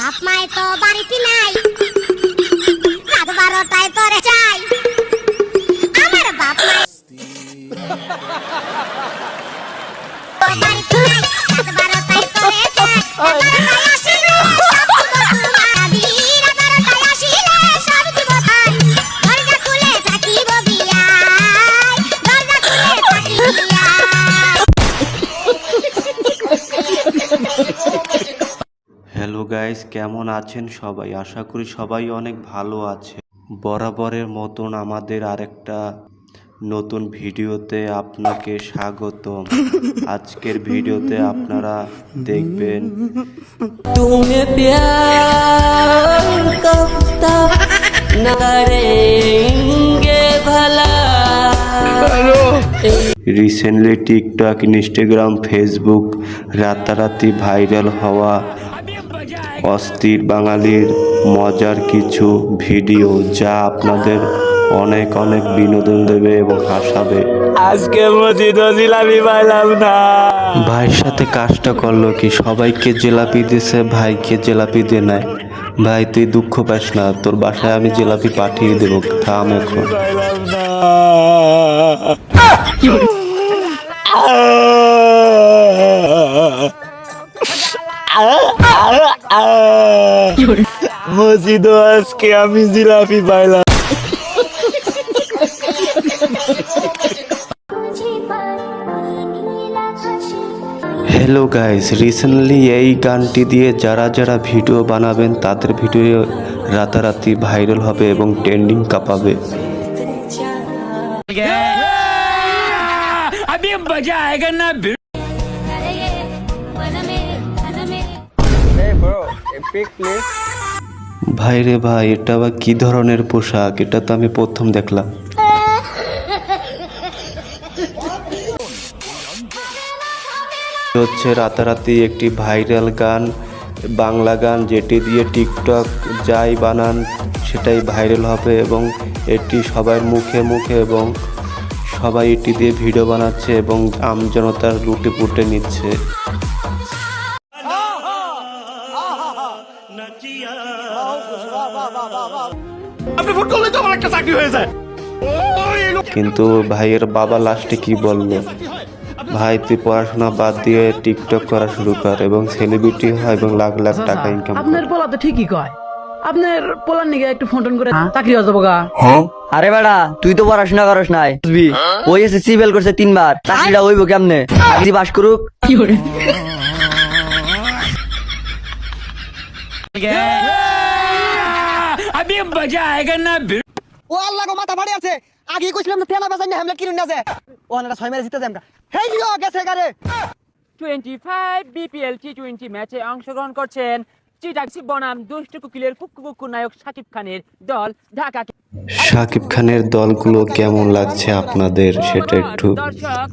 বাপ মায় তো বাড়িতে নাই। রাত বারোটায় তোরে চাই। আমার বাপ মায় বাড়িতে নাই রাত বারোটায় তোরে চাই। হ্যালো গাইস কেমন আছেন সবাই? আশা করি সবাই অনেক ভালো আছে। বরাবরের মতন আমাদের আরেকটা নতুন ভিডিওতে আপনাকে স্বাগতম। আজকের ভিডিওতে আপনারা দেখবেন রিসেন্টলি টিকটক ইনস্টাগ্রাম ফেসবুক রাতারাতি ভাইরাল হওয়া অস্থির বাঙালির মজার কিছু ভিডিও যা আপনাদের অনেক অনেক বিনোদন দেবে এবং হাসাবে। আজকে জিলাপি পাইলাম না। ভাইয়ের সাথে কাজটা করল কি? সবাইকে জেলাপি দিছে ভাইকে জেলাপি দিয়ে নাই। ভাই তুই দুঃখ পাস না তোর বাসায় আমি জেলাপি পাঠিয়ে দেবো থাম এখন। না মসজিদ আজকে আমি জিলাপি পাইলাম হ্যালো গাইস রিসেন্টলি এই গানটি দিয়ে যারা যারা ভিডিও বানাবেন তাদের ভিডিও রাতারাতি ভাইরাল হবে এবং ট্রেন্ডিং কাঁপাবে अभी मजा आएगा ना ভাই রে ভাই, এটা আবার কি ধরনের পোশাক? এটা তো আমি প্রথম দেখলাম। হচ্ছে রাতারাতি একটি ভাইরাল গান, বাংলা গান, যেটি দিয়ে টিকটক যাই বানান, সেটাই ভাইরাল হবে এবং এটি সবার মুখে মুখে এবং সবাই এটি দিয়ে ভিডিও বানাচ্ছে এবং আমজনতার লুটে পুটে নিচ্ছে। আপনি ফুট করলে তো আমার একটা চাকরি হয়ে যায়। কিন্তু ভাইয়ের বাবা লাস্টে কি বলল? ভাই তুই পড়াশোনা বাদ দিয়ে টিকটক করা শুরু কর এবং সেলিব্রিটি হয় এবং লাখ লাখ টাকা ইনকাম আপনার পোলা তো ঠিকই কয়। আপনার পোলার নিগে একটু ফোন টোন করে চাকরি হয়ে যাব গা। আরে বেড়া তুই তো পড়াশোনা করস নাই। বুঝবি? ওই এসে সিভিল করছে তিনবার। চাকরিটা হইব কেমনে? চাকরি পাস করুক। কি করে? অংশগ্রহণ করছেন বনাম দুষ্ট কুকিলের নায়ক সাকিব খানের দল ঢাকা সাকিব খানের দলগুলো কেমন লাগছে আপনাদের সেটা একটু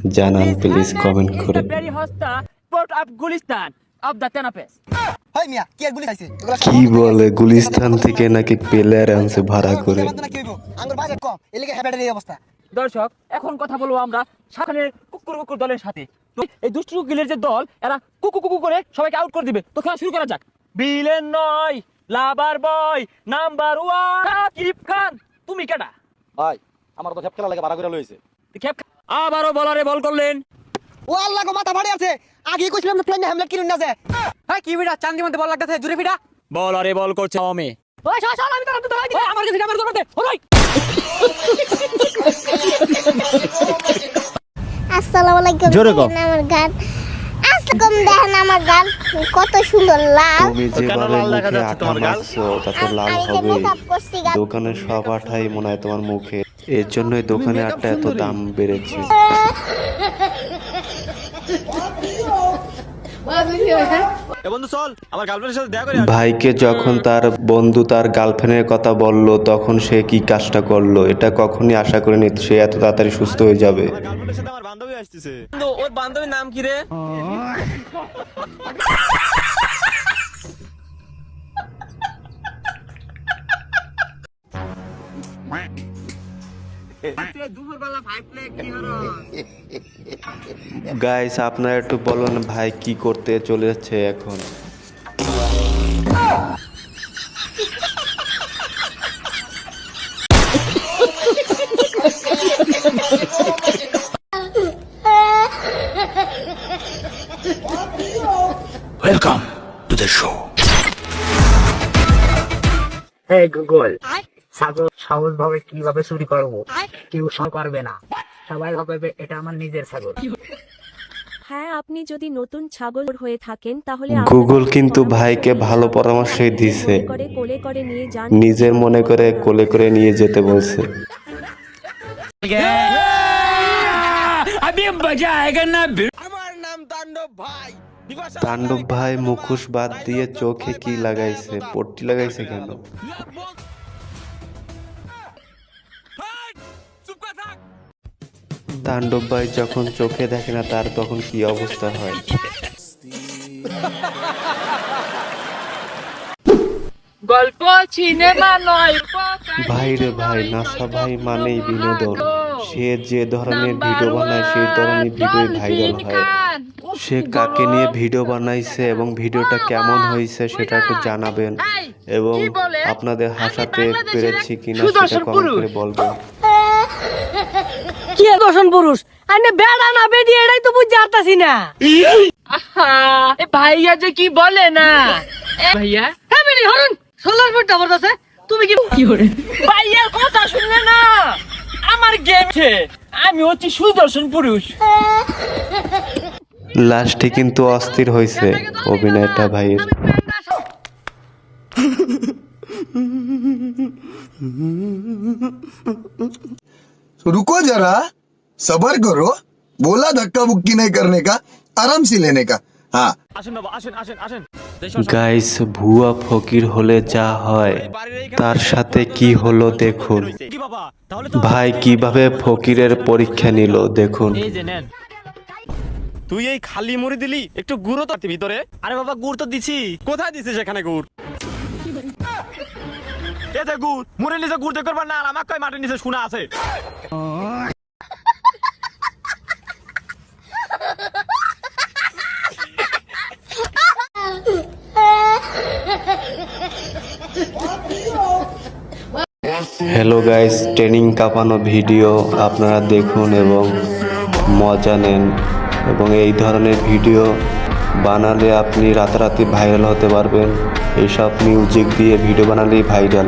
জানান প্লিজ কমেন্ট করে। পোর্ট অফ দ্য কি আর গুলি খাইছে? এগুলা কি বলে গুলিস্তান থেকে নাকি প্লেয়ার আনছে ভাড়া করে। অবস্থা। দর্শক এখন কথা বলব আমরা শাখানের কুকুর কুকুর দলের সাথে। এই দুষ্ট কুকিলের যে দল এরা কুকু কুকু করে সবাইকে আউট করে দিবে। তো খেলা শুরু করা যাক। বিলেন নয় lover boy number one Shakib Khan. তুমি কেডা? ভাই আমার তো খেপ খেলা লাগে ভাড়া করে লইছে। খেপ আবারও বলারে বল করলেন। ও আল্লাহ গো মাথা ফাড়ি আছে। আগে কইছিলাম না হামলা কিনুন না যে। হ্যাঁ কি বিড়া চান্দি মধ্যে বল লাগতেছে জুড়ে ফিটা বলারে বল করছে অমে। ওই সর সর আমি তো দিই আমার কাছে আমার ওই আসসালামু আলাইকুম জোরে কও। আমার গান। আসসালাম দেখেন আমার গান। কত সুন্দর লাল। তুমি যেভাবে মুখে আঠা মারছো তাতে লাল আমি হবে। দোকানের সব আঠাই মনে হয় তোমার মুখে। এর জন্যই দোকানে আটটা এত দাম বেড়েছে এ বন্ধু চল আমার গার্লফ্রেন্ডের সাথে দেখা করে ভাইকে যখন তার বন্ধু তার গার্লফ্রেন্ডের কথা বলল তখন সে কি কাজটা করল? এটা কখনই আশা করিনি সে এত তাড়াতাড়ি সুস্থ হয়ে যাবে। গার্লফ্রেন্ডের সাথে আমার বান্ধবী আসতেছে। ওর বান্ধবীর নাম কি রে? গাইস আপনারা একটু বলুন ভাই কি করতে চলে যাচ্ছে এখন Welcome to the show. Hey Google. Hi. ছাগল সহজ ভাবে কীভাবে চুরি করব? কেউ সব পারবে না। সবাই ভাবে এটা আমার নিজের ছাগল। হ্যাঁ আপনি যদি নতুন ছাগল হয়ে থাকেন তাহলে গুগল কিন্তু ভাইকে ভালো পরামর্শই দিছে। করে কোলে করে নিয়ে যান। নিজের মনে করে কোলে করে নিয়ে যেতে বলছে। তাণ্ডব ভাই। মুখোশ বাদ দিয়ে চোখে কি লাগাইছে? পট্টি লাগাইছে কেন? তাণ্ডব ভাই যখন চোখে দেখে না তার তখন কি অবস্থা হয়? গল্প সিনেমা নয় ভাই রে ভাই নাসা ভাই মানেই বিনোদন। সে যে ধরনের ভিডিও বানায় সেই ধরনের ভিডিও ভাইরাল হয়। সে কাকে নিয়ে ভিডিও বানাইছে এবং ভিডিওটা কেমন হয়েছে সেটা একটু জানাবেন। এবং আপনাদের হাসাতে পেরেছি কিনা সেটা কমেন্ট করে বলবেন। কি দর্শন পুরুষ? আনে বেড়া না বেডি এটাই তো বুঝতে পারতাছি না। এ ভাইয়া যে কি বলে না? ভাইয়া? হ্যাঁ বেডি হরুন সোলার ফুট ডাবর আছে তুমি কি কি করে ভাইয়ার কথা শুনলে না? আমার গেম আমি হচ্ছি সুদর্শন পুরুষ। লাস্টে কিন্তু অস্থির হয়েছে অভিনয়টা ভাইয়ের। रुको जरा सबर करो बोला धक्का बुक्की नहीं करने का आराम से लेने का हाँ আসেন বাবা আসেন আসেন আসেন গাইস ভুয়া ফকির হলে যা হয় তার সাথে কি হলো দেখুন কি বাবা তাহলে ভাই কিভাবে ফকিরের পরীক্ষা নিল দেখুন এই যে নেন তুই এই খালি মুড়ি দিলি একটু গুঁড়ো তো ভিতরে আরে বাবা গুড় তো দিছি কোথায় দিছিস এখানে গুড় এতে গুড়, মুড়ির নিচে গুড় দেখবার না, আর আমার কয় মাটির নিচে শোনা আছে? হ্যালো গাইস ট্রেনিং কাঁপানো ভিডিও আপনারা দেখুন এবং মজা নেন। এবং এই ধরনের ভিডিও বানালে আপনি রাতারাতি ভাইরাল হতে পারবেন। এইসব মিউজিক দিয়ে ভিডিও বানালেই ভাইরাল